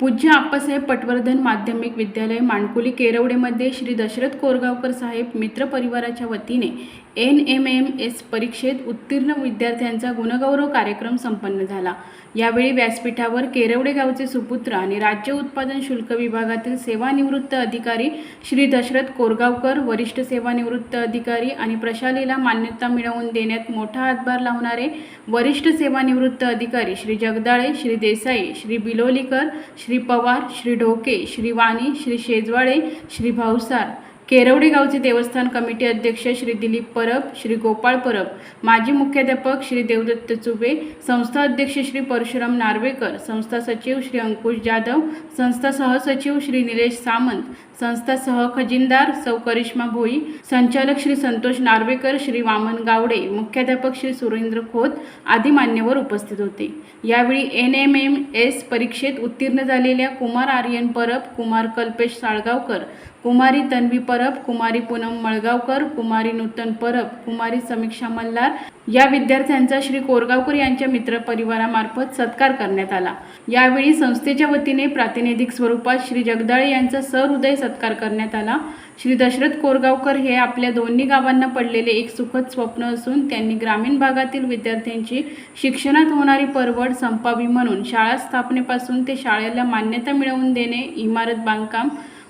पूज्य आप्पासाहेब पटवर्धन माध्यमिक विद्यालय माणकुली केरवडेमध्ये श्री दशरथ कोरगावकर साहेब मित्र परिवाराच्या वतीने एन एम एम एस परीक्षेत उत्तीर्ण विद्यार्थ्यांचा गुणगौरव कार्यक्रम संपन्न झाला. यावेळी व्यासपीठावर केरवडे गावचे सुपुत्र आणि राज्य उत्पादन शुल्क विभागातील सेवानिवृत्त अधिकारी श्री दशरथ कोरगावकर वरिष्ठ सेवानिवृत्त अधिकारी आणि प्रशालेला मान्यता मिळवून देण्यात मोठा हातभार लावणारे वरिष्ठ सेवानिवृत्त अधिकारी श्री जगदाळे श्री देसाई श्री बिलोलीकर श्री पवार श्री ढोके श्री वाणी श्री शेजवाळे श्री भावसार केरवडे गावचे देवस्थान कमिटी अध्यक्ष श्री दिलीप परब श्री गोपाळ परब माजी मुख्याध्यापक श्री देवदत्त चुबे संस्था अध्यक्ष श्री परशुराम नार्वेकर संस्था सचिव श्री अंकुश जाधव संस्था सहसचिव श्री निलेश सामंत संस्था सह खजिनदार सौ करिश्मा भोई संचालक श्री संतोष नार्वेकर श्री वामन गावडे मुख्याध्यापक श्री सुरेंद्र खोत आदी मान्यवर उपस्थित होते. यावेळी एन एम एम एस परीक्षेत उत्तीर्ण झालेल्या कुमार आर्यन परब कुमार कल्पेश साळगावकर कुमारी तन्वी परब कुमारी पूनम मळगावकर कुमारी नूतन परब कुमारी समीक्षा मल्हार या विद्यार्थ्यांचा श्री कोरगावकर यांच्या मित्रपरिवारामार्फत सत्कार करण्यात आला. यावेळी संस्थेच्या वतीने प्रातिनिधिक स्वरूपात श्री जगदाळे यांचा सहृदय सत्कार करण्यात आला. श्री दशरथ कोरगावकर हे आपल्या दोन्ही गावांना पडलेले एक सुखद स्वप्न असून त्यांनी ग्रामीण भागातील विद्यार्थ्यांची शिक्षणात होणारी परवड संपावी म्हणून शाळा स्थापनेपासून ते शाळेला मान्यता मिळवून देणे इमारत बांधकाम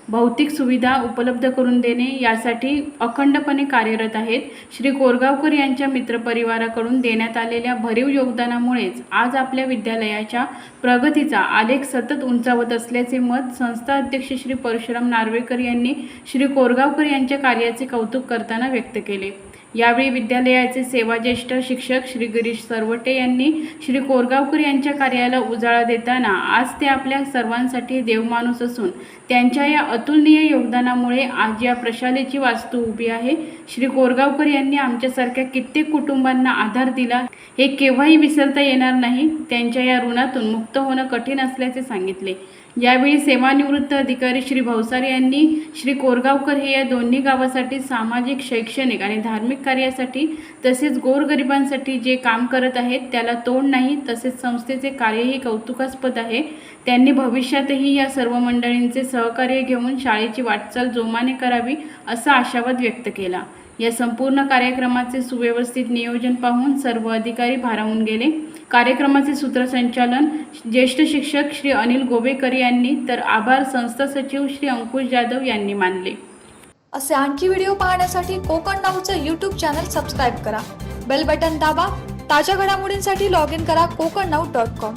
भौतिक सुविधा उपलब्ध करून देणे यासाठी अखंडपणे कार्यरत आहेत. श्री कोरगावकर यांच्या मित्रपरिवाराकडून देण्यात आलेल्या भरीव योगदानामुळेच आज आपल्या विद्यालयाच्या प्रगतीचा आलेख सतत उंचावत असल्याचे मत संस्था अध्यक्ष श्री परशुराम नार्वेकर यांनी श्री कोरगावकर यांच्या कार्याचे कौतुक करताना व्यक्त केले. यावेळी विद्यालयाचे सेवाज्येष्ठ शिक्षक श्री गिरीश सरवटे यांनी श्री कोरगावकर यांच्या कार्याला उजाळा देताना आज ते आपल्या सर्वांसाठी देवमाणूस असून त्यांच्या या अतुलनीय योगदानामुळे आज या प्रशालेची वास्तू उभी आहे. श्री कोरगावकर यांनी आमच्यासारख्या कित्येक कुटुंबांना आधार दिला. हे केव्हाही विसरता येणार नाही. त्यांच्या या ऋणातून मुक्त होणं कठीण असल्याचे सांगितले. यावेळी सेवानिवृत्त अधिकारी श्री भवसार यांनी श्री कोरगावकर हे या दोन्ही गावासाठी सामाजिक शैक्षणिक आणि धार्मिक कार्यासाठी तसेच गोरगरिबांसाठी जे काम करत आहेत त्याला तोड नाही तसेच संस्थेचे कार्यही कौतुकास्पद आहे. त्यांनी भविष्यातही या सर्व मंडळींचे सहकार्य घेऊन शाळेची वाटचाल जोमाने करावी असा आशावाद व्यक्त केला. या संपूर्ण कार्यक्रमाचे सुव्यवस्थित नियोजन पाहून सर्व अधिकारी भारावून गेले. कार्यक्रमाचे सूत्रसंचालन ज्येष्ठ शिक्षक श्री अनिल गोवेकर यांनी तर आभार संस्था सचिव श्री अंकुश जाधव यांनी मानले. असे आणखी व्हिडिओ पाहण्यासाठी कोकण नाऊचं यूट्यूब चॅनल सबस्क्राईब करा. बेल बटन दाबा ताज्या घडामोडींसाठी लॉग इन करा कोकण नाऊ डॉट कॉम